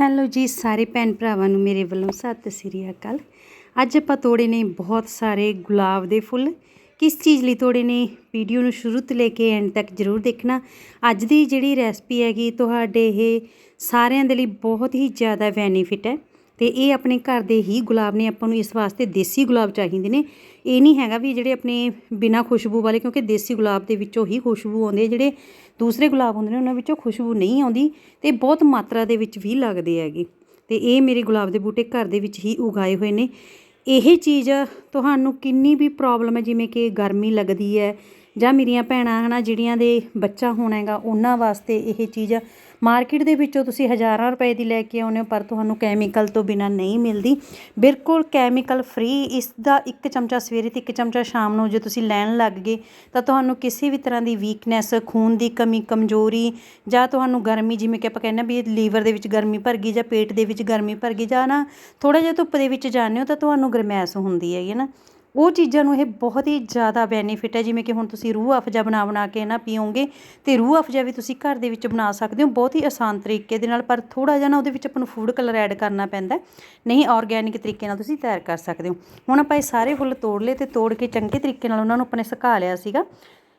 Hello ਜੀ ਸਾਰੇ ਭੈਣ ਭਰਾਵਾਂ ਨੂੰ ਮੇਰੇ ਵੱਲੋਂ ਸਤਿ ਸ੍ਰੀ ਅਕਾਲ। ਅੱਜ ਆਪਾਂ ਤੋੜੇ ਨੇ ਬਹੁਤ ਸਾਰੇ ਗੁਲਾਬ ਦੇ ਫੁੱਲ। ਕਿਸ ਚੀਜ਼ ਲਈ ਤੋੜੇ ਨੇ ਵੀਡੀਓ ਨੂੰ ਸ਼ੁਰੂ ਤੋਂ ਲੈ ਕੇ ਐਂਡ ਤੱਕ ਜ਼ਰੂਰ ਦੇਖਣਾ। ਅੱਜ ਦੀ ਜਿਹੜੀ ਰੈਸਪੀ ਹੈਗੀ, ਤੁਹਾਡੇ ਇਹ ਸਾਰਿਆਂ ਦੇ ਲਈ ਬਹੁਤ ਹੀ ਜ਼ਿਆਦਾ ਬੈਨੀਫਿਟ ਹੈ। ਤੇ ਇਹ ਆਪਣੇ ਘਰ ਦੇ ਹੀ ਗੁਲਾਬ ਨੇ ਆਪਾਂ ਨੂੰ ਇਸ ਵਾਸਤੇ ਦੇਸੀ ਗੁਲਾਬ ਚਾਹੀਦੇ ਨੇ। ਇਹ ਨਹੀਂ ਹੈਗਾ ਵੀ ਜਿਹੜੇ ਆਪਣੇ ਬਿਨਾ ਖੁਸ਼ਬੂ ਵਾਲੇ, ਕਿਉਂਕਿ ਦੇਸੀ ਗੁਲਾਬ ਦੇ ਵਿੱਚੋਂ ਹੀ ਖੁਸ਼ਬੂ ਆਉਂਦੀ ਹੈ ਜਿਹੜੇ ਦੂਸਰੇ ਗੁਲਾਬ ਹੁੰਦੇ ਨੇ, ਉਹਨਾਂ ਵਿੱਚੋਂ ਖੁਸ਼ਬੂ ਨਹੀਂ ਆਉਂਦੀ ਤੇ ਬਹੁਤ ਮਾਤਰਾ ਦੇ ਵਿੱਚ ਵੀ ਲੱਗਦੇ ਹੈਗੇ। ਤੇ ਇਹ ਮੇਰੇ ਗੁਲਾਬ ਦੇ ਬੂਟੇ ਘਰ ਦੇ ਵਿੱਚ ਹੀ ਉਗਾਏ ਹੋਏ ਨੇ। ਇਹ ਚੀਜ਼ ਤੁਹਾਨੂੰ ਕਿੰਨੀ ਵੀ ਪ੍ਰੋਬਲਮ ਹੈ, ਜਿਵੇਂ ਕਿ ਗਰਮੀ ਲੱਗਦੀ ਹੈ ਜਾਂ ਮੇਰੀਆਂ ਭੈਣਾਂ ਹਨਾ, ਜਿਹੜੀਆਂ ਦੇ ਬੱਚਾ ਹੋਣਾ ਹੈਗਾ, ਉਹਨਾਂ ਵਾਸਤੇ ਇਹ ਚੀਜ਼ ਮਾਰਕੀਟ ਦੇ ਵਿੱਚੋਂ ਤੁਸੀਂ ਹਜ਼ਾਰਾਂ ਰੁਪਏ ਦੀ ਲੈ ਕੇ ਆਉਂਦੇ ਹੋ, ਪਰ ਤੁਹਾਨੂੰ ਕੈਮੀਕਲ ਤੋਂ ਬਿਨਾ ਨਹੀਂ ਮਿਲਦੀ। ਬਿਲਕੁਲ ਕੈਮੀਕਲ ਫ੍ਰੀ ਇਸ ਦਾ ਇੱਕ ਚਮਚਾ ਸਵੇਰੇ ਤੇ ਇੱਕ ਚਮਚਾ ਸ਼ਾਮ ਨੂੰ ਜੇ ਤੁਸੀਂ ਲੈਣ ਲੱਗ ਗਏ, ਤਾਂ ਤੁਹਾਨੂੰ ਕਿਸੇ ਵੀ ਤਰ੍ਹਾਂ ਦੀ ਵੀਕਨੈਸ ਖੂਨ ਦੀ ਕਮੀ, ਕਮਜ਼ੋਰੀ ਜਾਂ ਤੁਹਾਨੂੰ ਗਰਮੀ, ਜਿਵੇਂ ਕਿ ਆਪਾਂ ਕਹਿੰਦੇ ਵੀ ਲੀਵਰ ਦੇ ਵਿੱਚ ਗਰਮੀ ਭਰ ਗਈ ਜਾਂ ਪੇਟ ਦੇ ਵਿੱਚ ਗਰਮੀ ਭਰ ਗਈ ਜਾਂ ਨਾ ਥੋੜਾ ਜਿਹਾ ਧੁੱਪ ਦੇ ਵਿੱਚ ਜਾਂਦੇ ਹੋ, ਤਾਂ ਤੁਹਾਨੂੰ ਗਰਮੈਸ਼ ਹੁੰਦੀ ਹੈ ਨਾ। ਉਹ ਚੀਜ਼ਾਂ ਨੂੰ ਇਹ ਬਹੁਤ ਹੀ ਜ਼ਿਆਦਾ ਬੈਨੀਫਿਟ ਹੈ, ਜਿਵੇਂ ਕਿ ਹੁਣ ਤੁਸੀਂ ਰੂਹ ਅਫਜਾ ਬਣਾ ਬਣਾ ਕੇ ਨਾ ਪੀਓਗੇ ਤੇ ਰੂਹ ਅਫਜਾ ਵੀ ਤੁਸੀਂ ਘਰ ਦੇ ਵਿੱਚ ਬਣਾ ਸਕਦੇ ਹੋ ਬਹੁਤ ਹੀ ਆਸਾਨ ਤਰੀਕੇ ਦੇ ਨਾਲ, ਪਰ ਥੋੜਾ ਜਿਹਾ ਨਾ ਉਹਦੇ ਵਿੱਚ ਆਪਾਂ ਨੂੰ ਫੂਡ ਕਲਰ ਐਡ ਕਰਨਾ ਪੈਂਦਾ ਨਹੀਂ ਆਰਗੈਨਿਕ ਤਰੀਕੇ ਨਾਲ ਤੁਸੀਂ ਤਿਆਰ ਕਰ ਸਕਦੇ ਹੋ। ਹੁਣ ਆਪਾਂ ਇਹ ਸਾਰੇ ਫੁੱਲ ਤੋੜ ਲਏ ਤੇ ਤੋੜ ਕੇ ਚੰਗੇ ਤਰੀਕੇ ਨਾਲ ਉਹਨਾਂ ਨੂੰ ਆਪਣੇ ਸੁਕਾ ਲਿਆ ਸੀਗਾ।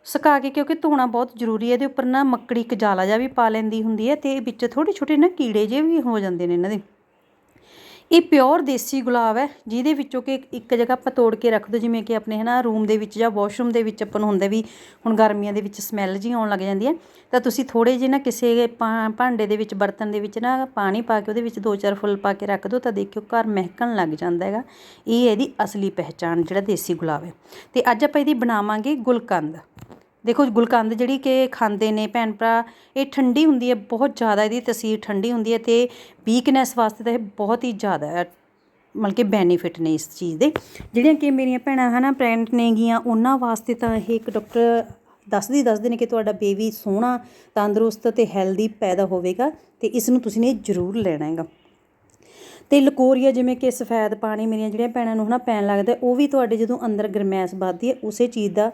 ਸੁਕਾ ਕੇ ਕਿਉਂਕਿ ਧੋਣਾ ਬਹੁਤ ਜ਼ਰੂਰੀ ਹੈ, ਇਹਦੇ ਉੱਪਰ ਨਾ ਮੱਕੜੀ ਇੱਕ ਜਾਲਾ ਜਿਹਾ ਵੀ ਪਾ ਲੈਂਦੀ ਹੁੰਦੀ ਹੈ ਤੇ ਵਿੱਚ ਥੋੜੇ ਛੋਟੇ ਨਾ ਕੀੜੇ ਜਿਹੇ ਵੀ ਹੋ ਜਾਂਦੇ ਨੇ ਇਹਨਾਂ ਦੇ। ਇਹ ਪਿਓਰ ਦੇਸੀ ਗੁਲਾਬ ਹੈ, ਜਿਹਦੇ ਵਿੱਚੋਂ ਕਿ ਇੱਕ ਜਗ੍ਹਾ ਆਪਾਂ ਤੋੜ ਕੇ ਰੱਖ ਦੋ, ਜਿਵੇਂ ਕਿ ਆਪਣੇ ਹਨਾ ਰੂਮ ਦੇ ਵਿੱਚ ਜਾਂ ਵਾਸ਼ਰੂਮ ਦੇ ਵਿੱਚ ਆਪਾਂ ਨੂੰ ਹੁੰਦਾ ਵੀ ਹੁਣ ਗਰਮੀਆਂ ਦੇ ਵਿੱਚ ਸਮੈਲ ਜੀ ਆਉਣ ਲੱਗ ਜਾਂਦੀ ਹੈ। ਤਾਂ ਤੁਸੀਂ ਥੋੜੇ ਜਿਹੇ ਨਾ ਕਿਸੇ ਭਾਂਡੇ ਦੇ ਵਿੱਚ, ਬਰਤਨ ਦੇ ਵਿੱਚ ਨਾ ਪਾਣੀ ਪਾ ਕੇ ਉਹਦੇ ਵਿੱਚ ਦੋ ਚਾਰ ਫੁੱਲ ਪਾ ਕੇ ਰੱਖ ਦਿਓ ਤਾਂ ਦੇਖਿਓ ਘਰ ਮਹਿਕਣ ਲੱਗ ਜਾਂਦਾ ਹੈਗਾ। ਇਹ ਇਹਦੀ ਅਸਲੀ ਪਹਿਚਾਣ, ਜਿਹੜਾ ਦੇਸੀ ਗੁਲਾਬ ਹੈ। ਤੇ ਅੱਜ ਆਪਾਂ ਇਹਦੀ ਬਣਾਵਾਂਗੇ ਗੁਲਕੰਦ। ਦੇਖੋ ਗੁਲਕੰਦ ਜਿਹੜੀ ਕਿ ਖਾਂਦੇ ਨੇ ਭੈਣ ਭਰਾ, ਇਹ ਠੰਡੀ ਹੁੰਦੀ ਹੈ, ਬਹੁਤ ਜ਼ਿਆਦਾ ਇਹਦੀ ਤਸੀਰ ਠੰਡੀ ਹੁੰਦੀ ਹੈ ਅਤੇ ਵੀਕਨੈਸ ਵਾਸਤੇ ਤਾਂ ਇਹ ਬਹੁਤ ਹੀ ਜ਼ਿਆਦਾ, ਮਤਲਬ ਕਿ ਬੈਨੀਫਿਟ ਨੇ ਇਸ ਚੀਜ਼ ਦੇ। ਜਿਹੜੀਆਂ ਕਿ ਮੇਰੀਆਂ ਭੈਣਾਂ ਹੈ ਨਾ ਪ੍ਰੈਗਨੈਂਟ ਨੇਗੀਆਂ, ਉਹਨਾਂ ਵਾਸਤੇ ਤਾਂ ਇਹ ਇੱਕ ਡਾਕਟਰ ਦੱਸਦੀ, ਦੱਸਦੇ ਨੇ ਕਿ ਤੁਹਾਡਾ ਬੇਬੀ ਸੋਹਣਾ, ਤੰਦਰੁਸਤ ਤੇ ਹੈਲਦੀ ਪੈਦਾ ਹੋਵੇਗਾ ਤੇ ਇਸ ਨੂੰ ਤੁਸੀਂ ਨੇ ਜ਼ਰੂਰ ਲੈਣਾ ਹੈਗਾ। ਤੇ ਲਕੋਰੀਆ ਜਿਵੇਂ ਕਿ ਸਫੈਦ ਪਾਣੀ ਮੇਰੀਆਂ ਜਿਹੜੀਆਂ ਭੈਣਾਂ ਨੂੰ ਹਨਾ ਪੈਣ ਲੱਗਦਾ, ਉਹ ਵੀ ਤੁਹਾਡੇ ਜਦੋਂ ਅੰਦਰ ਗਰਮੈਸ਼ ਵੱਧਦੀ ਹੈ, ਉਸੇ ਚੀਜ਼ ਦਾ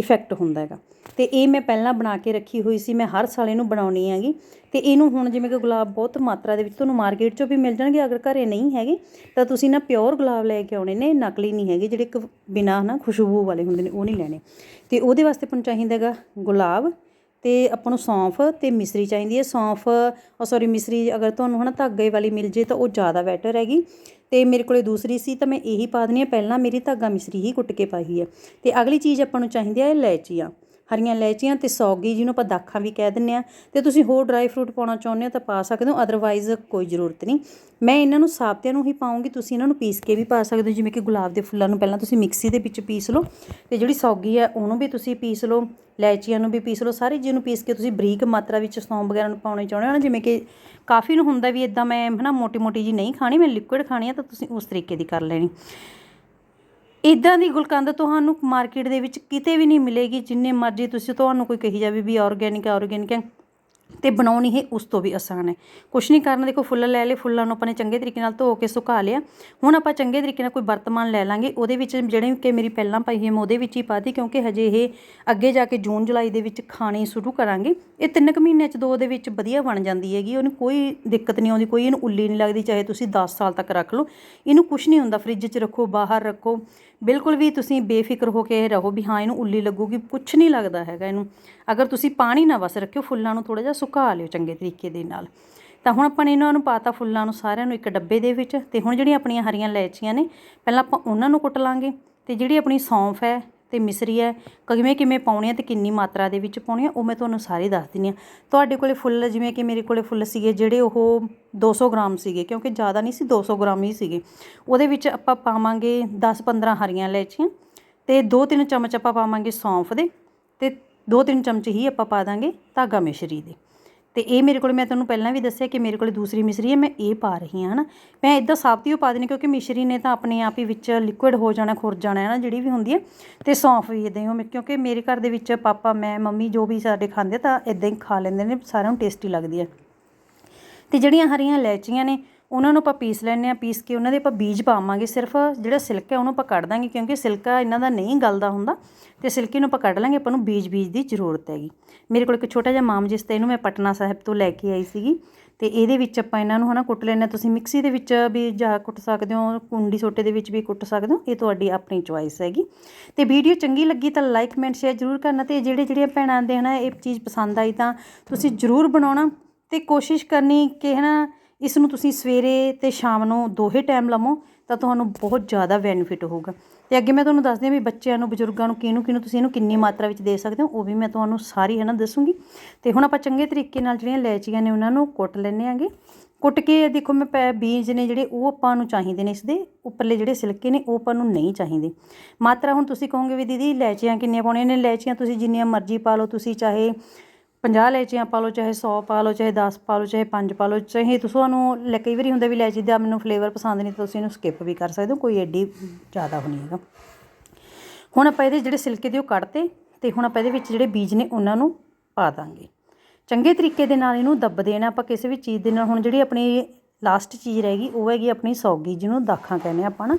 ਇਫੈਕਟ ਹੁੰਦਾ ਹੈਗਾ। ਤੇ ਇਹ ਮੈਂ ਪਹਿਲਾਂ ਬਣਾ ਕੇ ਰੱਖੀ ਹੋਈ ਸੀ, ਮੈਂ ਹਰ ਸਾਲ ਇਹਨੂੰ ਬਣਾਉਣੀ ਹੈਗੀ। ਤੇ ਇਹਨੂੰ ਹੁਣ ਜਿਵੇਂ ਕਿ ਗੁਲਾਬ ਬਹੁਤ ਮਾਤਰਾ ਦੇ ਵਿੱਚ ਤੁਹਾਨੂੰ ਮਾਰਕੀਟ 'ਚੋਂ ਵੀ ਮਿਲ ਜਾਣਗੇ, ਅਗਰ ਘਰੇ ਨਹੀਂ ਹੈਗੇ, ਤਾਂ ਤੁਸੀਂ ਨਾ ਪਿਓਰ ਗੁਲਾਬ ਲੈ ਕੇ ਆਉਣੇ ਨੇ ਨਕਲੀ ਨਹੀਂ ਹੈਗੇ, ਜਿਹੜੇ ਇੱਕ ਬਿਨਾ ਨਾ ਖੁਸ਼ਬੂ ਵਾਲੇ ਹੁੰਦੇ ਨੇ, ਉਹ ਨਹੀਂ ਲੈਣੇ। ਤੇ ਉਹਦੇ ਵਾਸਤੇ ਆਪਾਂ ਚਾਹੀਦਾ ਹੈਗਾ ਗੁਲਾਬ ਅਤੇ ਆਪਾਂ ਨੂੰ ਸੌਂਫ ਅਤੇ ਮਿਸਰੀ ਚਾਹੀਦੀ ਹੈ। ਸੌਂਫ ਸੋਰੀ ਮਿਸਰੀ ਅਗਰ ਤੁਹਾਨੂੰ ਹੈ ਨਾ ਧਾਗੇ ਵਾਲੀ ਮਿਲ ਜੇ ਤਾਂ ਉਹ ਜ਼ਿਆਦਾ ਬੈਟਰ ਹੈਗੀ। ਅਤੇ ਮੇਰੇ ਕੋਲੇ ਦੂਸਰੀ ਸੀ ਤਾਂ ਮੈਂ ਇਹੀ ਪਾ ਦਿੰਦੀ ਹਾਂ। ਪਹਿਲਾਂ ਮੇਰੀ ਧਾਗਾ ਮਿਸਰੀ ਹੀ ਕੁੱਟ ਕੇ ਪਾਈ ਹੈ। ਅਤੇ ਅਗਲੀ ਚੀਜ਼ ਆਪਾਂ ਨੂੰ ਚਾਹੀਦੀ ਹੈ ਇਲਾਇਚੀਆਂ। ਹਰੀਆਂ ਇਲਾਇਚੀਆਂ ਤੇ ਸੌਗੀ ਜਿਹਨੂੰ ਆਪਾਂ ਦਾਖਾਂ ਵੀ ਕਹਿ ਦਿੰਨੇ ਆ ਤੇ ਤੁਸੀਂ ਹੋਰ ਡਰਾਈ ਫਰੂਟ ਪਾਉਣਾ ਚਾਹੁੰਦੇ ਹੋ ਤਾਂ ਪਾ ਸਕਦੇ ਹੋ ਅਦਰਵਾਈਜ਼ ਕੋਈ ਜ਼ਰੂਰਤ ਨਹੀਂ। ਮੈਂ ਇਹਨਾਂ ਨੂੰ ਸਾਬਤਿਆਂ ਨੂੰ ਹੀ ਪਾਉਂਗੀ, ਤੁਸੀਂ ਇਹਨਾਂ ਨੂੰ ਪੀਸ ਕੇ ਵੀ ਪਾ ਸਕਦੇ ਹੋ, ਜਿਵੇਂ ਕਿ ਗੁਲਾਬ ਦੇ ਫੁੱਲਾਂ ਨੂੰ ਪਹਿਲਾਂ ਤੁਸੀਂ ਮਿਕਸੀ ਦੇ ਵਿੱਚ ਪੀਸ ਲਓ ਤੇ ਜਿਹੜੀ ਸੌਗੀ ਹੈ ਉਹਨੂੰ ਵੀ ਤੁਸੀਂ ਪੀਸ ਲਓ, ਇਲਾਇਚੀਆਂ ਨੂੰ ਵੀ ਪੀਸ ਲਓ, ਸਾਰੀ ਚੀਜ਼ ਨੂੰ ਪੀਸ ਕੇ ਤੁਸੀਂ ਬਰੀਕ ਮਾਤਰਾ ਵਿੱਚ ਸੌਂਫ ਵਗੈਰਾ ਨੂੰ ਪਾਉਣੇ ਚਾਹੁੰਦੇ ਹੋ ਨਾ, ਜਿਵੇਂ ਕਿ ਕਾਫੀ ਨੂੰ ਹੁੰਦਾ ਵੀ ਇਦਾਂ ਮੈਂ ਹਨਾ ਮੋਟੀ ਮੋਟੀ ਜੀ ਨਹੀਂ ਖਾਣੀ, ਮੈਂ ਲਿਕੁਇਡ ਖਾਣੀ ਆ ਤਾਂ ਤੁਸੀਂ ਉਸ ਤਰੀਕੇ ਦੀ ਕਰ ਲੈਣੀ। ਇਦਾਂ ਦੀ ਗੁਲਕੰਦ ਤੁਹਾਨੂੰ ਮਾਰਕੀਟ ਦੇ ਵਿੱਚ ਕਿਤੇ ਵੀ ਨਹੀਂ ਮਿਲੇਗੀ, ਜਿੰਨੇ ਮਰਜ਼ੀ ਤੁਸੀਂ ਤੁਹਾਨੂੰ ਕੋਈ ਕਹੀ ਜਾਵੇ ਵੀ ਆਰਗੈਨਿਕ ਆਰਗੈਨਿਕ ਹੈ ਤੇ ਬਣਾਉਣੀ ਹੈ ਉਸ ਤੋਂ ਵੀ ਆਸਾਨ ਹੈ। ਕੁਛ ਨਹੀਂ ਕਰਨਾ, ਦੇਖੋ ਫੁੱਲ ਲੈ ਲਏ, ਫੁੱਲਾਂ ਨੂੰ ਆਪਾਂ ਨੇ ਚੰਗੇ ਤਰੀਕੇ ਨਾਲ ਧੋ ਕੇ ਸੁਕਾ ਲਿਆ। ਹੁਣ ਆਪਾਂ ਚੰਗੇ ਤਰੀਕੇ ਨਾਲ ਕੋਈ ਵਰਤਮਾਨ ਲੈ ਲਾਂਗੇ, ਉਹਦੇ ਵਿੱਚ ਜਿਹੜੇ ਕਿ ਮੇਰੀ ਪਹਿਲਾਂ ਪਾਈ ਹੈ, ਮੈਂ ਉਹਦੇ ਵਿੱਚ ਹੀ ਪਾਤੀ ਕਿਉਂਕਿ ਹਜੇ ਇਹ ਅੱਗੇ ਜਾ ਕੇ ਜੂਨ, ਜੁਲਾਈ ਦੇ ਵਿੱਚ ਖਾਣੀ ਸ਼ੁਰੂ ਕਰਾਂਗੇ। ਇਹ ਤਿੰਨ ਕੁ ਮਹੀਨਿਆਂ ਚ ਦੋ ਦੇ ਵਿੱਚ ਵਧੀਆ ਬਣ ਜਾਂਦੀ ਹੈਗੀ, ਉਹਨੂੰ ਕੋਈ ਦਿੱਕਤ ਨਹੀਂ ਆਉਂਦੀ, ਕੋਈ ਇਹਨੂੰ ਉੱਲੀ ਨਹੀਂ ਲੱਗਦੀ, ਚਾਹੇ ਤੁਸੀਂ 10 ਸਾਲ ਤੱਕ ਰੱਖ ਲਓ। ਇਹਨੂੰ ਕੁਛ ਨਹੀਂ ਹੁੰਦਾ, ਫ੍ਰਿਜ 'ਚ ਰੱਖੋ, ਬਾਹਰ ਰੱਖੋ ਬਿਲਕੁਲ ਵੀ ਤੁਸੀਂ ਬੇਫਿਕਰ ਹੋ ਕੇ ਰਹੋ ਵੀ ਹਾਂ, ਇਹਨੂੰ ਉੱਲੀ ਲੱਗੂਗੀ, ਕੁਛ ਨਹੀਂ ਲੱਗਦਾ ਹੈਗਾ ਇਹਨੂੰ। ਅਗਰ ਤੁਸੀਂ ਪਾਣੀ ਨਾ ਵਸ ਰੱਖਿਓ, ਫੁੱਲਾਂ ਨੂੰ ਥੋੜਾ ਜਿਹਾ ਸੁਕਾ ਲਿਓ ਚੰਗੇ ਤਰੀਕੇ ਦੇ ਨਾਲ। ਤਾਂ ਹੁਣ ਆਪਾਂ ਨੇ ਇਹਨਾਂ ਨੂੰ ਪਾਤਾ ਫੁੱਲਾਂ ਨੂੰ ਸਾਰਿਆਂ ਨੂੰ ਇੱਕ ਡੱਬੇ ਦੇ ਵਿੱਚ ਤੇ ਹੁਣ ਜਿਹੜੀਆਂ ਆਪਣੀਆਂ ਹਰੀਆਂ ਲੈਚੀਆਂ ਨੇ, ਪਹਿਲਾਂ ਆਪਾਂ ਉਹਨਾਂ ਨੂੰ ਕੁੱਟ ਲਾਂਗੇ ਤੇ ਜਿਹੜੀ ਆਪਣੀ ਸੌਂਫ ਹੈ ਤੇ ਮਿਸਰੀ ਹੈ। ਕਿਵੇਂ ਕਿਵੇਂ ਪਾਉਣੇ ਆ ਤੇ ਕਿੰਨੀ ਮਾਤਰਾ ਦੇ ਵਿੱਚ ਪਾਉਣੀ ਆ, ਉਹ ਮੈਂ ਤੁਹਾਨੂੰ ਸਾਰੇ ਦੱਸ ਦਿੰਨੀ ਆ ਤੁਹਾਡੇ ਕੋਲੇ ਫੁੱਲ ਜਿਵੇਂ ਕਿ ਮੇਰੇ ਕੋਲੇ ਫੁੱਲ ਸੀਗੇ ਜਿਹੜੇ ਉਹ 200 ਗ੍ਰਾਮ ਸੀਗੇ, ਕਿਉਂਕਿ ਜ਼ਿਆਦਾ ਨਹੀਂ ਸੀ 200 ਗ੍ਰਾਮ ਹੀ ਸੀਗੇ। ਉਹਦੇ ਵਿੱਚ ਆਪਾਂ ਪਾਵਾਂਗੇ 10-15 ਹਰੀਆਂ ਇਲਾਇਚੀਆਂ ਤੇ 2-3 ਚਮਚ ਆਪਾਂ ਪਾਵਾਂਗੇ ਸੌਂਫ ਦੇ ਤੇ 2-3 ਚਮਚ ਹੀ ਆਪਾਂ ਪਾ ਦਾਂਗੇ ਧਾਗਾ ਮਿਸ਼ਰੀ ਦੇ। ਤੇ ਇਹ ਮੇਰੇ ਕੋਲ ਮੈਂ ਤੁਹਾਨੂੰ ਪਹਿਲਾਂ ਵੀ ਦੱਸਿਆ ਕਿ ਮੇਰੇ ਕੋਲ ਦੂਸਰੀ ਮਿਸ਼ਰੀ ਹੈ, ਮੈਂ ਇਹ ਪਾ ਰਹੀ ਹਾਂ ਹਨਾ ਮੈਂ ਇਦਾਂ ਸਾਬਤੀ ਉਹ ਪਾ ਦੇਣੀ ਕਿਉਂਕਿ ਮਿਸ਼ਰੀ ਨੇ ਤਾਂ ਆਪਣੇ ਆਪ ਹੀ ਵਿੱਚ ਲਿਕੁਇਡ ਹੋ ਜਾਣਾ, ਖੁਰ ਜਾਣਾ ਹੈ ਨਾ, ਜਿਹੜੀ ਵੀ ਹੁੰਦੀ ਹੈ। ਤੇ ਸੌਂਫ ਵੀ ਇਦਾਂ ਹੀ ਹੋ ਕਿਉਂਕਿ ਮੇਰੇ ਘਰ ਦੇ ਵਿੱਚ ਪਾਪਾ, ਮੈਂ, ਮੰਮੀ ਜੋ ਵੀ ਸਾਡੇ ਖਾਂਦੇ ਤਾਂ ਇਦਾਂ ਹੀ ਖਾ ਲੈਂਦੇ ਨੇ, ਸਾਰਿਆਂ ਨੂੰ ਟੇਸਟੀ ਲੱਗਦੀ ਹੈ। ਤੇ ਜਿਹੜੀਆਂ ਹਰੀਆਂ ਇਲਾਇਚੀਆਂ ਨੇ ਉਹਨਾਂ ਨੂੰ ਆਪਾਂ ਪੀਸ ਲੈਣੇ ਆ ਪੀਸ ਕੇ ਉਹਨਾਂ ਦੇ ਆਪਾਂ ਬੀਜ ਪਾਵਾਂਗੇ। ਸਿਰਫ ਜਿਹੜਾ ਸਿਲਕ ਹੈ, ਉਹਨੂੰ ਆਪਾਂ ਕੱਢ ਦਾਂਗੇ ਕਿਉਂਕਿ ਸਿਲਕਾ ਇਹਨਾਂ ਦਾ ਨਹੀਂ ਗਲਦਾ ਹੁੰਦਾ ਤੇ ਸਿਲਕੇ ਨੂੰ ਆਪਾਂ ਕੱਢ ਲਾਂਗੇ, ਆਪਾਂ ਨੂੰ ਬੀਜ ਬੀਜ ਦੀ ਜ਼ਰੂਰਤ ਹੈਗੀ। ਮੇਰੇ ਕੋਲ ਇੱਕ ਛੋਟਾ ਜਿਹਾ ਮਾਮ ਜਿਸ ਤੇ ਇਹਨੂੰ ਮੈਂ ਪਟਨਾ ਸਾਹਿਬ ਤੋਂ ਲੈ ਕੇ ਆਈ ਸੀਗੀ ਤੇ ਇਹਦੇ ਵਿੱਚ ਆਪਾਂ ਇਹਨਾਂ ਨੂੰ ਹਨਾ ਕੁੱਟ ਲੈਣਾ ਤੁਸੀਂ ਮਿਕਸੀ ਦੇ ਵਿੱਚ ਵੀ ਜਾ ਕੁੱਟ ਸਕਦੇ ਹੋ, ਕੁੰਡੀ ਸੋਟੇ ਦੇ ਵਿੱਚ ਵੀ ਕੁੱਟ ਸਕਦੇ ਹੋ, ਇਹ ਤੁਹਾਡੀ ਆਪਣੀ ਚੁਆਇਸ ਹੈਗੀ। ਤੇ ਵੀਡੀਓ ਚੰਗੀ ਲੱਗੀ ਤਾਂ ਲਾਈਕ, ਕਮੈਂਟ, ਸ਼ੇਅਰ ਜ਼ਰੂਰ ਕਰਨਾ ਤੇ ਜਿਹੜੇ ਜਿਹੜੀਆਂ ਭੈਣਾਂ ਦੇ ਹਨਾ ਇਹ ਚੀਜ਼ ਪਸੰਦ ਆਈ ਤਾਂ ਤੁਸੀਂ ਜ਼ਰੂਰ ਬਣਾਉਣਾ ਤੇ ਕੋਸ਼ਿਸ਼ ਕਰਨੀ ਕਿ ਹਨਾ ਇਸ ਨੂੰ ਤੁਸੀਂ ਸਵੇਰੇ ਅਤੇ ਸ਼ਾਮ ਨੂੰ ਦੋਹੇ ਟਾਈਮ ਲਵੋ, ਤਾਂ ਤੁਹਾਨੂੰ ਬਹੁਤ ਜ਼ਿਆਦਾ ਬੈਨੀਫਿਟ ਹੋਊਗਾ। ਅਤੇ ਅੱਗੇ ਮੈਂ ਤੁਹਾਨੂੰ ਦੱਸਦੀ ਹਾਂ ਵੀ ਬੱਚਿਆਂ ਨੂੰ, ਬਜ਼ੁਰਗਾਂ ਨੂੰ ਕਿਹਨੂੰ ਕਿਹਨੂੰ ਤੁਸੀਂ ਇਹਨੂੰ ਕਿੰਨੀ ਮਾਤਰਾ ਵਿੱਚ ਦੇ ਸਕਦੇ ਹੋ, ਉਹ ਵੀ ਮੈਂ ਤੁਹਾਨੂੰ ਸਾਰੀ ਹੈ ਨਾ ਦੱਸੂਗੀ। ਅਤੇ ਹੁਣ ਆਪਾਂ ਚੰਗੇ ਤਰੀਕੇ ਨਾਲ ਜਿਹੜੀਆਂ ਲੈਚੀਆਂ ਨੇ ਉਹਨਾਂ ਨੂੰ ਕੁੱਟ ਲੈਂਦੇ ਆਂਗੇ ਕੁੱਟ ਕੇ ਦੇਖੋ ਮੈਂ ਪੈ, ਬੀਜ ਨੇ ਜਿਹੜੇ ਉਹ ਆਪਾਂ ਨੂੰ ਚਾਹੀਦੇ ਨੇ ਇਸ ਦੇ, ਉੱਪਰਲੇ ਜਿਹੜੇ ਸਿਲਕੇ ਨੇ ਉਹ ਆਪਾਂ ਨੂੰ ਨਹੀਂ ਚਾਹੀਦੇ। ਮਾਤਰਾ ਹੁਣ ਤੁਸੀਂ ਕਹੋਗੇ ਵੀ ਦੀਦੀ ਲੈਚੀਆਂ ਕਿੰਨੀਆਂ ਪਾਉਣੀਆਂ ਨੇ? ਲੈਚੀਆਂ ਤੁਸੀਂ ਜਿੰਨੀਆਂ ਮਰਜ਼ੀ ਪਾ ਲਓ, ਤੁਸੀਂ ਚਾਹੇ 50 ਲੈਚੀਆਂ ਪਾ ਲਓ, ਚਾਹੇ 100 ਪਾ ਲਓ, ਚਾਹੇ 10 ਪਾ ਲਓ, ਚਾਹੇ 5 ਪਾ ਲਓ, ਚਾਹੇ ਤੁਹਾਨੂੰ ਲੈ ਕਈ ਵਾਰੀ ਹੁੰਦਾ ਵੀ ਇਲਾਇਚੀ ਦਾ ਮੈਨੂੰ ਫਲੇਵਰ ਪਸੰਦ ਨਹੀਂ, ਤਾਂ ਤੁਸੀਂ ਇਹਨੂੰ ਸਕਿਪ ਵੀ ਕਰ ਸਕਦੇ ਹੋ, ਕੋਈ ਐਡੀ ਜ਼ਿਆਦਾ ਹੋਣੀ ਹੈਗਾ। ਹੁਣ ਆਪਾਂ ਇਹਦੇ ਜਿਹੜੇ ਸਿਲਕੇ ਦੇ ਉਹ ਕੱਢਤੇ ਤੇ ਹੁਣ ਆਪਾਂ ਇਹਦੇ ਵਿੱਚ ਜਿਹੜੇ ਬੀਜ ਨੇ ਉਹਨਾਂ ਨੂੰ ਪਾ ਦਾਂਗੇ। ਚੰਗੇ ਤਰੀਕੇ ਦੇ ਨਾਲ ਇਹਨੂੰ ਦੱਬ ਦੇਣਾ, ਆਪਾਂ ਕਿਸੇ ਵੀ ਚੀਜ਼ ਦੇ ਨਾਲ, ਹੁਣ ਜਿਹੜੀ ਆਪਣੀ ਲਾਸਟ ਚੀਜ਼ ਰਹੇਗੀ ਉਹ ਹੈਗੀ ਆਪਣੀ ਸੌਗੀ ਜਿਹਨੂੰ ਦਾਖਾਂ ਕਹਿੰਦੇ ਆਪਾਂ ਨਾ।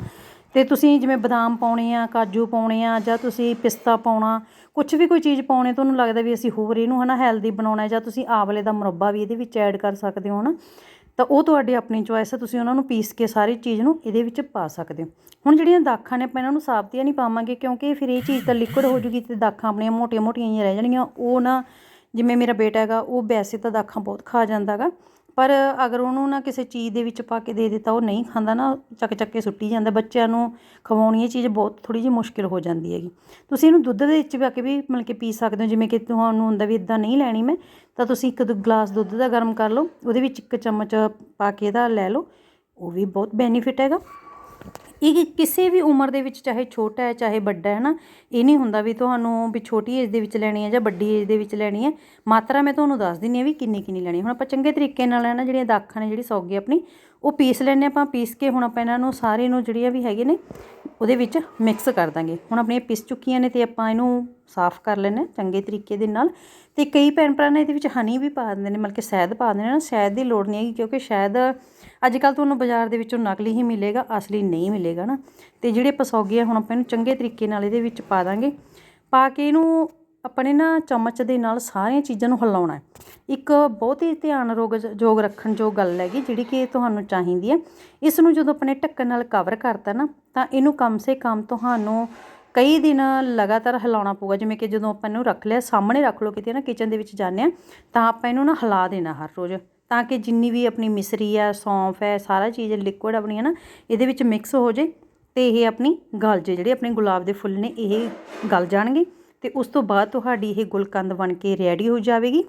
ਤੇ ਤੁਸੀਂ ਜਿਵੇਂ ਬਦਾਮ ਪਾਉਣੇ ਆ, ਕਾਜੂ ਪਾਉਣੇ ਆ ਜਾਂ ਤੁਸੀਂ ਪਿਸਤਾ ਪਾਉਣਾ ਕੁਝ ਵੀ ਕੋਈ ਚੀਜ਼ ਪਾਉਣੇ ਤੁਹਾਨੂੰ ਲੱਗਦਾ ਵੀ ਅਸੀਂ ਹੋਰ ਇਹਨੂੰ ਹਨਾ ਹੈਲਦੀ ਬਣਾਉਣਾ ਜਾਂ ਤੁਸੀਂ ਆਵਲੇ ਦਾ ਮੁਰੱਬਾ ਵੀ ਇਹਦੇ ਵਿੱਚ ਐਡ ਕਰ ਸਕਦੇ ਹੋ ਹਨਾ। ਤਾਂ ਉਹ ਤੁਹਾਡੀ ਆਪਣੀ ਚੋਇਸ ਹੈ, ਤੁਸੀਂ ਉਹਨਾਂ ਨੂੰ ਪੀਸ ਕੇ ਸਾਰੀ ਚੀਜ਼ ਨੂੰ ਇਹਦੇ ਵਿੱਚ ਪਾ ਸਕਦੇ ਹੋ। ਹੁਣ ਜਿਹੜੀਆਂ ਦਾਖਾਂ ਨੇ ਆਪਾਂ ਇਹਨਾਂ ਨੂੰ ਸਾਬਤੀਆਂ ਨਹੀਂ ਪਾਵਾਂਗੇ ਕਿਉਂਕਿ ਫਿਰ ਇਹ ਚੀਜ਼ ਤਾਂ ਲਿਕੁਇਡ ਹੋ ਜੂਗੀ ਤੇ ਦਾਖਾਂ ਆਪਣੀਆਂ ਮੋਟੀਆਂ ਮੋਟੀਆਂ ਹੀ ਰਹਿ ਜਾਣਗੀਆਂ। ਉਹ ਨਾ ਜਿਵੇਂ ਮੇਰਾ ਬੇਟਾ ਹੈਗਾ, ਉਹ ਵੈਸੇ ਤਾਂ ਦਾਖਾਂ ਬਹੁਤ ਖਾ ਜਾਂਦਾ ਹੈਗਾ। ਪਰ ਅਗਰ ਉਹਨੂੰ ਨਾ ਕਿਸੇ ਚੀਜ਼ ਦੇ ਵਿੱਚ ਪਾ ਕੇ ਦੇ ਦਿੱਤਾ, ਉਹ ਨਹੀਂ ਖਾਂਦਾ ਨਾ, ਚੱਕ ਚੱਕ ਕੇ ਸੁੱਟੀ ਜਾਂਦਾ, ਬੱਚਿਆਂ ਨੂੰ ਖਵਾਉਣੀ ਇਹ ਚੀਜ਼ ਬਹੁਤ ਥੋੜ੍ਹੀ ਜਿਹੀ ਮੁਸ਼ਕਿਲ ਹੋ ਜਾਂਦੀ ਹੈਗੀ। ਤੁਸੀਂ ਇਹਨੂੰ ਦੁੱਧ ਦੇ ਵਿੱਚ ਪਾ ਕੇ ਵੀ ਮਤਲਬ ਕਿ ਪੀ ਸਕਦੇ ਹੋ, ਜਿਵੇਂ ਕਿ ਤੁਹਾਨੂੰ ਹੁੰਦਾ ਵੀ ਇਦਾਂ ਨਹੀਂ ਲੈਣੀ ਮੈਂ, ਤਾਂ ਤੁਸੀਂ ਇੱਕ ਗਲਾਸ ਦੁੱਧ ਦਾ ਗਰਮ ਕਰ ਲਓ, ਉਹਦੇ ਵਿੱਚ ਇੱਕ ਚਮਚ ਪਾ ਕੇ ਇਹਦਾ ਲੈ ਲਓ, ਉਹ ਵੀ ਬਹੁਤ ਬੈਨੀਫਿਟ ਹੈਗਾ। ਇਹ ਕਿਸੇ ਵੀ ਉਮਰ ਦੇ ਵਿੱਚ, ਚਾਹੇ ਛੋਟਾ ਹੈ, ਚਾਹੇ ਵੱਡਾ ਹੈ ਨਾ, ਇਹ ਨਹੀਂ ਹੁੰਦਾ ਵੀ ਤੁਹਾਨੂੰ ਵੀ ਛੋਟੀ ਏਜ ਦੇ ਵਿੱਚ ਲੈਣੀ ਹੈ ਜਾਂ ਵੱਡੀ ਏਜ ਦੇ ਵਿੱਚ ਲੈਣੀ ਹੈ। ਮਾਤਰਾ ਮੈਂ ਤੁਹਾਨੂੰ ਦੱਸ ਦਿੰਨੀ ਹਾਂ ਵੀ ਕਿੰਨੀ ਕਿੰਨੀ ਲੈਣੀ ਹੁਣ ਆਪਾਂ ਚੰਗੇ ਤਰੀਕੇ ਨਾਲ ਹੈ ਨਾ, ਜਿਹੜੀਆਂ ਦਾਖਾਂ ਨੇ, ਜਿਹੜੀ ਸੌਗੀ ਆਪਣੀ ਉਹ ਪੀਸ ਲੈਣੇ ਆਪਾਂ, ਪੀਸ ਕੇ ਹੁਣ ਆਪਾਂ ਇਹਨਾਂ ਨੂੰ ਸਾਰੇ ਨੂੰ ਜਿਹੜੀਆਂ ਵੀ ਹੈਗੇ ਨੇ, ਉਹਦੇ ਵਿੱਚ ਮਿਕਸ ਕਰ ਦਾਂਗੇ। ਹੁਣ ਆਪਣੀਆਂ ਪਿਸ ਚੁੱਕੀਆਂ ਨੇ ਤੇ ਆਪਾਂ ਇਹਨੂੰ ਸਾਫ਼ ਕਰ ਲੈਣਾ ਚੰਗੇ ਤਰੀਕੇ ਦੇ ਨਾਲ। ਤੇ ਕਈ ਭੈਣ ਭਰਾ ਨੇ ਇਹਦੇ ਵਿੱਚ ਹਨੀ ਵੀ ਪਾ ਦਿੰਦੇ ਨੇ, ਮਤਲਬ ਕਿ ਸ਼ਹਿਦ ਪਾ ਦਿੰਦੇ ਨੇ ਨਾ, ਸ਼ਹਿਦ ਦੀ ਲੋੜ ਨਹੀਂ ਹੈਗੀ ਕਿਉਂਕਿ ਸ਼ਹਿਦ ਅੱਜ ਕੱਲ ਤੁਹਾਨੂੰ ਬਾਜ਼ਾਰ ਦੇ ਵਿੱਚੋਂ ਨਕਲੀ ਹੀ ਮਿਲੇਗਾ, ਅਸਲੀ ਨਹੀਂ ਮਿਲੇਗਾ ਨਾ। ਤੇ ਜਿਹੜੇ ਪਸੌਗੇ ਆ, ਹੁਣ ਆਪਾਂ ਇਹਨੂੰ ਚੰਗੇ ਤਰੀਕੇ ਨਾਲ ਇਹਦੇ ਵਿੱਚ ਪਾ ਦਾਂਗੇ। ਪਾ ਕੇ ਇਹਨੂੰ ਆਪਣੇ ਨਾ ਚਮਚ ਦੇ ਨਾਲ ਸਾਰੀਆਂ ਚੀਜ਼ਾਂ ਨੂੰ ਹਿਲਾਉਣਾ ਇੱਕ ਬਹੁਤ ਹੀ ਧਿਆਨ ਰੋਗ ਯੋਗ ਰੱਖਣ ਜੋ ਗੱਲ ਹੈਗੀ, ਜਿਹੜੀ ਕਿ ਤੁਹਾਨੂੰ ਚਾਹੀਦੀ ਹੈ। ਇਸ ਨੂੰ ਜਦੋਂ ਆਪਣੇ ਢੱਕਣ ਨਾਲ ਕਵਰ ਕਰਤਾ ਨਾ, ਤਾਂ ਇਹਨੂੰ ਕਮ ਸੇ ਕਮ ਤੁਹਾਨੂੰ ਕਈ ਦਿਨ ਲਗਾਤਾਰ ਹਿਲਾਉਣਾ ਪਊਗਾ। ਜਿਵੇਂ ਕਿ ਜਦੋਂ ਆਪਾਂ ਇਹਨੂੰ ਰੱਖ ਲਿਆ, ਸਾਹਮਣੇ ਰੱਖ ਲਓ ਕਿਤੇ ਨਾ ਕਿਚਨ ਦੇ ਵਿੱਚ ਜਾਂਦੇ ਆ ਤਾਂ ਆਪਾਂ ਇਹਨੂੰ ਨਾ ਹਿਲਾ ਦੇਣਾ ਹਰ ਰੋਜ਼। ਤਾਂ ਕਿ ਜਿੰਨੀ ਵੀ ਆਪਣੀ ਮਿਸਰੀ ਆ ਸੌਂਫ ਹੈ, ਸਾਰਾ ਚੀਜ਼ ਲਿਕੁਇਡ ਆਪਣੀ ਹੈ ਨਾ, ਇਹਦੇ ਵਿੱਚ ਮਿਕਸ ਹੋ ਜੇ ਤੇ ਇਹ ਆਪਣੀ ਗਲ ਜੇ, ਜਿਹੜੇ ਆਪਣੇ ਗੁਲਾਬ ਦੇ ਫੁੱਲ ਨੇ, ਇਹ ਗਲ ਜਾਣਗੇ। ਤੇ ਉਸ ਤੋਂ ਬਾਅਦ ਤੁਹਾਡੀ ਇਹ ਗੁਲਕੰਦ ਬਣ ਕੇ ਰੈਡੀ ਹੋ ਜਾਵੇਗੀ।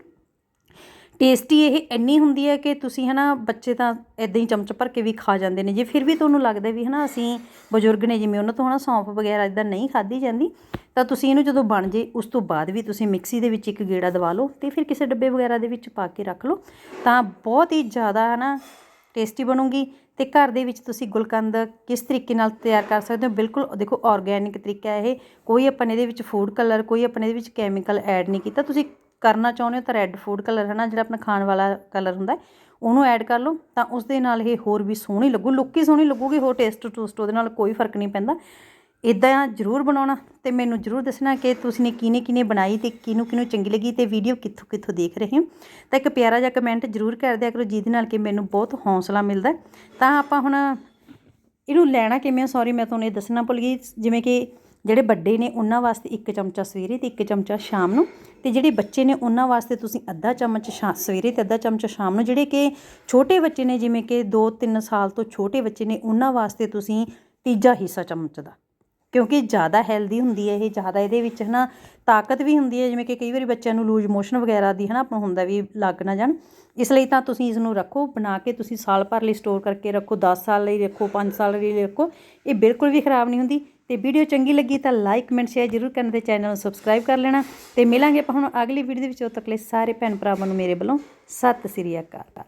ਟੇਸਟੀ ਇਹ ਇੰਨੀ ਹੁੰਦੀ ਹੈ ਕਿ ਤੁਸੀਂ ਹਨਾ ਬੱਚੇ ਤਾਂ ਇਦਾਂ ਹੀ ਚਮਚ ਭਰ ਕੇ ਵੀ ਖਾ ਜਾਂਦੇ ਨੇ। ਜੇ ਫਿਰ ਵੀ ਤੁਹਾਨੂੰ ਲੱਗਦਾ ਵੀ ਹਨਾ ਅਸੀਂ ਬਜ਼ੁਰਗ ਨੇ ਜਿਵੇਂ ਉਹਨਾਂ ਤੋਂ ਹਨਾ ਸੌਂਫ ਵਗੈਰਾ ਇਦਾਂ ਨਹੀਂ ਖਾਧੀ ਜਾਂਦੀ, ਤਾਂ ਤੁਸੀਂ ਇਹਨੂੰ ਜਦੋਂ ਬਣ ਜੇ ਉਸ ਤੋਂ ਬਾਅਦ ਵੀ ਤੁਸੀਂ ਮਿਕਸੀ ਦੇ ਵਿੱਚ ਇੱਕ ਗੇੜਾ ਦਵਾ ਲਓ ਤੇ ਫਿਰ ਕਿਸੇ ਡੱਬੇ ਵਗੈਰਾ ਦੇ ਵਿੱਚ ਪਾ ਕੇ ਰੱਖ ਲਓ। ਤਾਂ ਬਹੁਤ ਹੀ ਜ਼ਿਆਦਾ ਹਨਾ ਟੇਸਟੀ ਬਣੂਗੀ। ਤੇ ਘਰ ਦੇ ਵਿੱਚ ਤੁਸੀਂ ਗੁਲਕੰਦ ਕਿਸ ਤਰੀਕੇ ਨਾਲ ਤਿਆਰ ਕਰ ਸਕਦੇ ਹੋ? ਬਿਲਕੁਲ ਦੇਖੋ ਆਰਗੈਨਿਕ ਤਰੀਕਾ ਇਹ। ਕੋਈ ਆਪਾਂ ਨੇ ਇਹਦੇ ਵਿੱਚ ਫੂਡ ਕਲਰ ਕੋਈ ਆਪਾਂ ਨੇ ਇਹਦੇ ਵਿੱਚ ਕੈਮੀਕਲ ਐਡ ਨਹੀਂ ਕੀਤਾ। ਤੁਸੀਂ ਕਰਨਾ ਚਾਹੁੰਦੇ ਹੋ ਤਾਂ ਰੈੱਡ ਫੂਡ ਕਲਰ ਹੈ ਨਾ, ਜਿਹੜਾ ਆਪਣਾ ਖਾਣ ਵਾਲਾ ਕਲਰ ਹੁੰਦਾ ਉਹਨੂੰ ਐਡ ਕਰ ਲਓ ਤਾਂ ਉਸ ਦੇ ਨਾਲ ਇਹ ਹੋਰ ਵੀ ਸੋਹਣੀ ਲੱਗੂ। ਲੁੱਕ ਸੋਹਣੀ ਲੱਗੂਗੀ, ਹੋਰ ਟੇਸਟ ਟੂਸਟ ਉਹਦੇ ਨਾਲ ਕੋਈ ਫ਼ਰਕ ਨਹੀਂ ਪੈਂਦਾ। ਇੱਦਾਂ ਜ਼ਰੂਰ ਬਣਾਉਣਾ ਅਤੇ ਮੈਨੂੰ ਜ਼ਰੂਰ ਦੱਸਣਾ ਕਿ ਤੁਸੀਂ ਨੇ ਕਿਹਨੇ ਕਿਹਨੇ ਬਣਾਈ ਅਤੇ ਕਿਹਨੂੰ ਕਿਹਨੂੰ ਚੰਗੀ ਲੱਗੀ ਅਤੇ ਵੀਡੀਓ ਕਿੱਥੋਂ ਕਿੱਥੋਂ ਦੇਖ ਰਹੇ ਹੋ। ਤਾਂ ਇੱਕ ਪਿਆਰਾ ਜਿਹਾ ਕਮੈਂਟ ਜ਼ਰੂਰ ਕਰ ਦਿਆ ਕਰੋ ਜਿਹਦੇ ਨਾਲ ਕਿ ਮੈਨੂੰ ਬਹੁਤ ਹੌਸਲਾ ਮਿਲਦਾ ਤਾਂ ਆਪਾਂ ਹੁਣ ਇਹਨੂੰ ਲੈਣਾ ਕਿਵੇਂ ਸੌਰੀ ਮੈਂ ਤੁਹਾਨੂੰ ਇਹ ਦੱਸਣਾ ਭੁੱਲ ਗਈ। ਜਿਵੇਂ ਕਿ ਜਿਹੜੇ ਵੱਡੇ ਨੇ ਉਹਨਾਂ ਵਾਸਤੇ ਇੱਕ ਚਮਚਾ ਸਵੇਰੇ ਤੇ ਇੱਕ ਚਮਚਾ ਸ਼ਾਮ ਨੂੰ ਤੇ ਜਿਹੜੇ ਬੱਚੇ ਨੇ ਉਹਨਾਂ ਵਾਸਤੇ ਤੁਸੀਂ ਅੱਧਾ ਚਮਚ ਸਵੇਰੇ ਤੇ ਅੱਧਾ ਚਮਚ ਸ਼ਾਮ ਨੂੰ ਜਿਹੜੇ ਕਿ ਛੋਟੇ ਬੱਚੇ ਨੇ ਜਿਵੇਂ ਕਿ 2-3 ਸਾਲ ਤੋਂ ਛੋਟੇ ਬੱਚੇ ਨੇ ਉਹਨਾਂ ਵਾਸਤੇ ਤੁਸੀਂ ਤੀਜਾ ਹਿੱਸਾ ਚਮਚ ਦਾ ਕਿਉਂਕਿ ਜ਼ਿਆਦਾ ਹੈਲਦੀ ਹੁੰਦੀ ਹੈ ਇਹ, ਜ਼ਿਆਦਾ ਇਹਦੇ ਵਿੱਚ ਹੈ ਨਾ ਤਾਕਤ ਵੀ ਹੁੰਦੀ ਹੈ, ਜਿਵੇਂ ਕਿ ਕਈ ਵਾਰੀ ਬੱਚਿਆਂ ਨੂੰ ਲੂਜ ਮੋਸ਼ਨ ਵਗੈਰਾ ਦੀ ਹੈ ਨਾ ਆਪਾਂ ਹੁੰਦਾ ਵੀ ਲੱਗ ਨਾ ਜਾਣ। ਇਸ ਲਈ ਤਾਂ ਤੁਸੀਂ ਇਸ ਨੂੰ ਰੱਖੋ, ਬਣਾ ਕੇ ਤੁਸੀਂ ਸਾਲ ਭਰ ਲਈ ਸਟੋਰ ਕਰਕੇ ਰੱਖੋ 10 ਸਾਲ ਲਈ ਰੱਖੋ 5 ਸਾਲ ਲਈ ਰੱਖੋ, ਇਹ ਬਿਲਕੁਲ ਵੀ ਖਰਾਬ ਨਹੀਂ ਹੁੰਦੀ। ਤੇ ਵੀਡੀਓ ਚੰਗੀ ਲੱਗੀ ਤਾਂ ਲਾਈਕ ਕਮੈਂਟ ਸ਼ੇਅਰ ਜ਼ਰੂਰ ਕਰਨ ਤੇ ਚੈਨਲ ਨੂੰ ਸਬਸਕ੍ਰਾਈਬ ਕਰ ਲੈਣਾ। ਤੇ ਮਿਲਾਂਗੇ ਆਪਾਂ ਹੁਣ ਅਗਲੀ ਵੀਡੀਓ ਦੇ ਵਿੱਚ, ਉਦੋਂ ਤੱਕ ਲਈ ਸਾਰੇ ਭੈਣ ਭਰਾਵਾਂ ਨੂੰ ਮੇਰੇ ਵੱਲੋਂ ਸਤਿ ਸ੍ਰੀ ਅਕਾਲ।